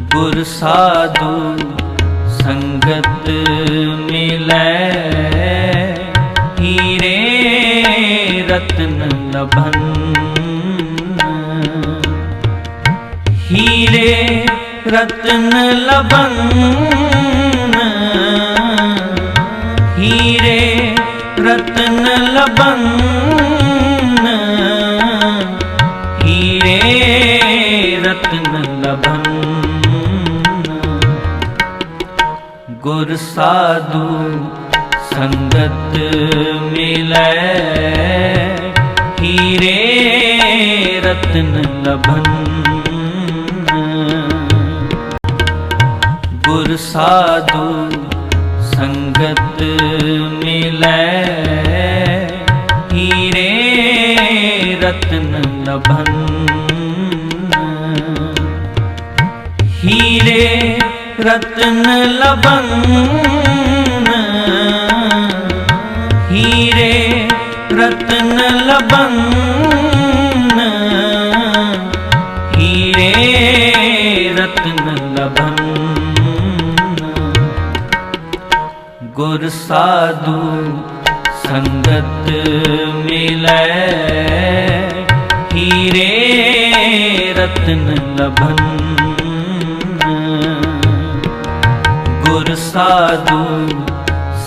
ਗੁਰ ਸਾਧੂ ਸੰਗਤ ਮਿਲੈ। ਹੀਰੇ ਰਤਨ ਲਭਨ। ਹੀਰੇ ਰਤਨ ਲਭਨ। ਹੀਰੇ ਰਤਨ ਲਭਨ। ਹੀਰੇ ਰਤਨ ਲਭਨ। ਗੁਰ ਸਾਧੂ ਸੰਗਤ ਮਿਲੈ। ਹੀਰੇ ਰਤਨ ਲਭਨ। ਗੁਰ ਸਾਧੂ ਸੰਗਤ ਮਿਲੈ। ਹੀਰੇ ਰਤਨ ਲਭਨ। ਹੀਰੇ ਰਤਨ ਲਭਨ ਹੀਰੇ, ਰਤਨ ਲਭਨ ਹੀਰੇ, ਰਤਨ ਲਭਨ ਗੁਰ ਸਾਧੂ ਸੰਗਤ ਮਿਲੈ, ਹੀਰੇ, ਰਤਨ ਲਭਨ ਗੁਰ ਸਾਧੂ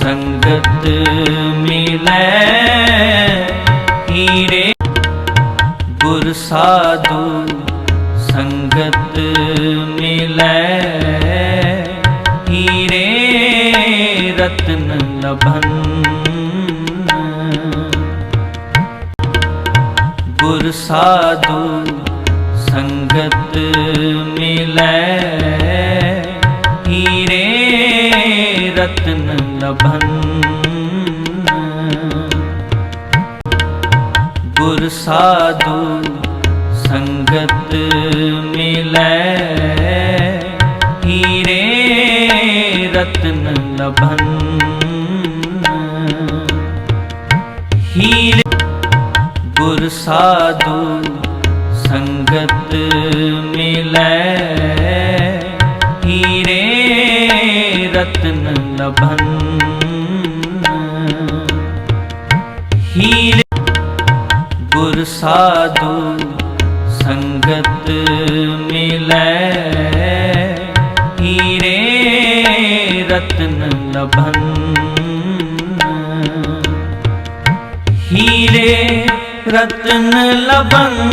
ਸੰਗਤ ਮਿਲੈ। ਹੀਰੇ ਗੁਰ ਸਾਧੂ ਸੰਗਤ ਮਿਲੈ। ਹੀਰੇ ਰਤਨ ਲਭਨ। ਗੁਰ ਸਾਧੂ ਸੰਗਤ ਮਿਲੈ। ਰਤਨ ਲਭਨ ਗੁਰ ਸਾਧੂ ਸੰਗਤ ਮਿਲੈ ਹੀਰੇ ਰਤਨ ਲਭਨ ਹੀਰੇ ਗੁਰ ਸਾਧੂ ਸੰਗਤ ਮਿਲੈ ਰਤਨ ਲਭਨ। ਹੀਰੇ ਗੁਰ ਸਾਧੂ ਸੰਗਤ ਮਿਲੈ। ਹੀਰੇ ਰਤਨ ਲਭਨ। ਹੀਰੇ ਰਤਨ ਲਭਨ।